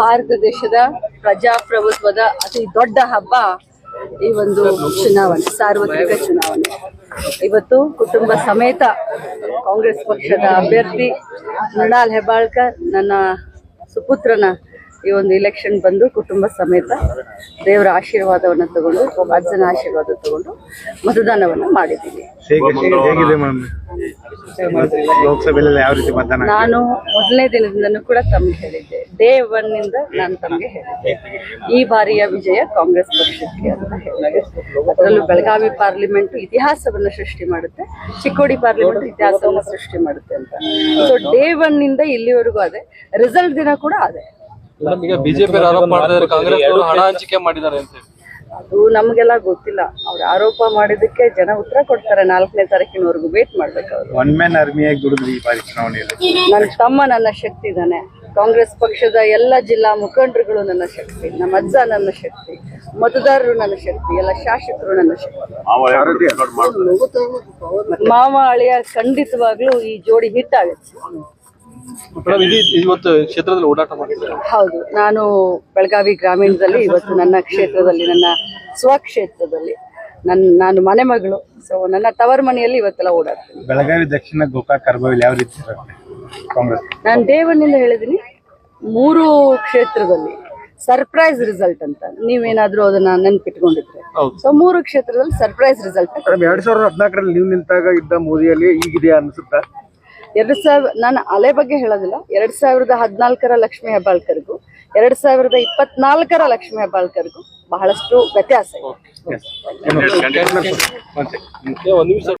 ಭಾರತ ದೇಶದ ಪ್ರಜಾಪ್ರಭುತ್ವದ ಅತಿ ದೊಡ್ಡ ಹಬ್ಬ ಈ ಒಂದು ಚುನಾವಣೆ, ಸಾರ್ವತ್ರಿಕ ಚುನಾವಣೆ. ಇವತ್ತು ಕುಟುಂಬ ಸಮೇತ ಕಾಂಗ್ರೆಸ್ ಪಕ್ಷದ ಅಭ್ಯರ್ಥಿ ಮೃಣಾಲ್ ಹೆಬ್ಬಾಳ್ಕರ್, ನನ್ನ ಸುಪುತ್ರನ ಈ ಒಂದು ಇಲೆಕ್ಷನ್ ಬಂದು ಕುಟುಂಬ ಸಮೇತ ದೇವರ ಆಶೀರ್ವಾದವನ್ನು ತಗೊಂಡು ಅಜ್ಜನ ಆಶೀರ್ವಾದ ತಗೊಂಡು ಮತದಾನವನ್ನು ಮಾಡಿದ್ದೀನಿ ಲೋಕಸಭೆಯಲ್ಲಿ ಯಾವ ರೀತಿ ಮತದಾನ ನಾನು ಮೊದಲನೇ ದಿನದಿಂದನೂ ಕೂಡ ತಮಗೆ ಹೇಳಿದ್ದೆ. ಡೇ ಒನ್ ಇಂದ ನಾನು ತಮಗೆ ಹೇಳಿದ್ದೆ. ಈ ಬಾರಿಯ ವಿಜಯ ಕಾಂಗ್ರೆಸ್ ಪಕ್ಷಕ್ಕೆ ಅಂತ ಹೇಳಿದೆ ಅದರಲ್ಲೂ ಬೆಳಗಾವಿ ಪಾರ್ಲಿಮೆಂಟ್ ಇತಿಹಾಸವನ್ನು ಸೃಷ್ಟಿ ಮಾಡುತ್ತೆ. ಚಿಕ್ಕೋಡಿ ಪಾರ್ಲಿಮೆಂಟ್ ಇತಿಹಾಸವನ್ನು ಸೃಷ್ಟಿ ಮಾಡುತ್ತೆ ಅಂತ. ಸೊ ಡೇ ಒನ್ ಇಂದ ಇಲ್ಲಿವರೆಗೂ ಅದೇ. ರಿಸಲ್ಟ್ ದಿನ ಕೂಡ ಅದೇ. ಈಗ ಬಿಜೆಪಿ ಆರೋಪ ಮಾಡಿದ್ರೆ ಕಾಂಗ್ರೆಸ್ ಅವರು ಹಣ ಹಂಚಿಕೆ ಮಾಡಿದ್ದಾರೆ ಅಂತ ಅದು ನಮ್ಗೆಲ್ಲ ಗೊತ್ತಿಲ್ಲ. ಅವ್ರ ಆರೋಪ ಮಾಡಿದಕ್ಕೆ ಜನ ಉತ್ತರ ಕೊಡ್ತಾರೆ. ನಾಲ್ಕನೇ ತಾರೀಕಿನವರೆಗೂ ವೇಟ್ ಮಾಡ್ಬೇಕು ಅವರು. ಒನ್ ಮ್ಯಾನ್ ಆರ್ಮಿಯಾಗಿ ದುಡಿದ್ರಿ ಈ ಬಾರಿ ಚುನಾವಣೆಯಲ್ಲಿ? ನನ್ನ ತಮ್ಮ ನನ್ನ ಶಕ್ತಿ ಇದಾನೆ ಕಾಂಗ್ರೆಸ್ ಪಕ್ಷದ ಎಲ್ಲ ಜಿಲ್ಲಾ ಮುಖಂಡರುಗಳು ನನ್ನ ಶಕ್ತಿ. ನಮ್ಮ ಅಜ್ಜ ನನ್ನ ಶಕ್ತಿ. ಮತದಾರರು ನನ್ನ ಶಕ್ತಿ. ಎಲ್ಲ ಶಾಸಕರು ನನ್ನ ಶಕ್ತಿ. ಮಾವ ಅಳಿಯ ಖಂಡಿತವಾಗ್ಲೂ ಈ ಜೋಡಿ ಹಿಟ್ ಆಗುತ್ತೆ ಇವತ್ತು ಕ್ಷೇತ್ರದಲ್ಲಿ ಓಡಾಟ ಮಾಡಿದ್ದಾರೆ? ಹೌದು ನಾನು ಬೆಳಗಾವಿ ಗ್ರಾಮೀಣದಲ್ಲಿ ಇವತ್ತು ನನ್ನ ಕ್ಷೇತ್ರದಲ್ಲಿ ನನ್ನ ಸ್ವಕ್ಷೇತ್ರದಲ್ಲಿ ನನ್ನ ನಾನು ಮನೆ ಮಗಳು ಸೊ ನನ್ನ ತವರ ಮನೆಯಲ್ಲಿ ಇವತ್ತೆಲ್ಲ ಓಡಾಡ್ತೀನಿ. ಬೆಳಗಾವಿ ದಕ್ಷಿಣ ಗೋಕಾಕ್ ಕರ್ಗೋವಿಲ್ ಯಾವ ರೀತಿ ಇರುತ್ತೆ ಕಾಂಗ್ರೆಸ್? ನಾನು ದೇವನಿಂದ ಹೇಳಿದ್ದೀನಿ ಮೂರು ಕ್ಷೇತ್ರದಲ್ಲಿ ಸರ್ಪ್ರೈಸ್ ರಿಸಲ್ಟ್ ಅಂತ. ನೀವೇನಾದ್ರೂ ಅದನ್ನ ನೆನ್ಪಿಟ್ಕೊಂಡಿದ್ರೆ. ಹೌದು. ಸೊ ಮೂರು ಕ್ಷೇತ್ರದಲ್ಲಿ ಸರ್ಪ್ರೈಸ್ ರಿಸಲ್ಟ್ ಎರಡ್ ಸಾವಿರದ ಹದಿನಾಲ್ಕರಲ್ಲಿ ನೀವು ನಿಂತಾಗ ಇದ್ದ ಮೋದಿಯಲ್ಲಿ ಈಗಿದೆಯಾ ಅನ್ಸುತ್ತಾ? ಎರಡು ಸಾವಿರ ನಾನು ಅಲೆ ಬಗ್ಗೆ ಹೇಳೋದಿಲ್ಲ ಎರಡು ಸಾವಿರದ ಹದಿನಾಲ್ಕರ ಲಕ್ಷ್ಮಿ ಹೆಬ್ಬಾಳ್ಕರ್ಗೂ ಎರಡು ಸಾವಿರದ ಇಪ್ಪತ್ನಾಲ್ಕರ ಲಕ್ಷ್ಮಿ ಹೆಬ್ಬಾಳ್ಕರ್ಗೂ ಬಹಳಷ್ಟು ವ್ಯತ್ಯಾಸ ಇದೆ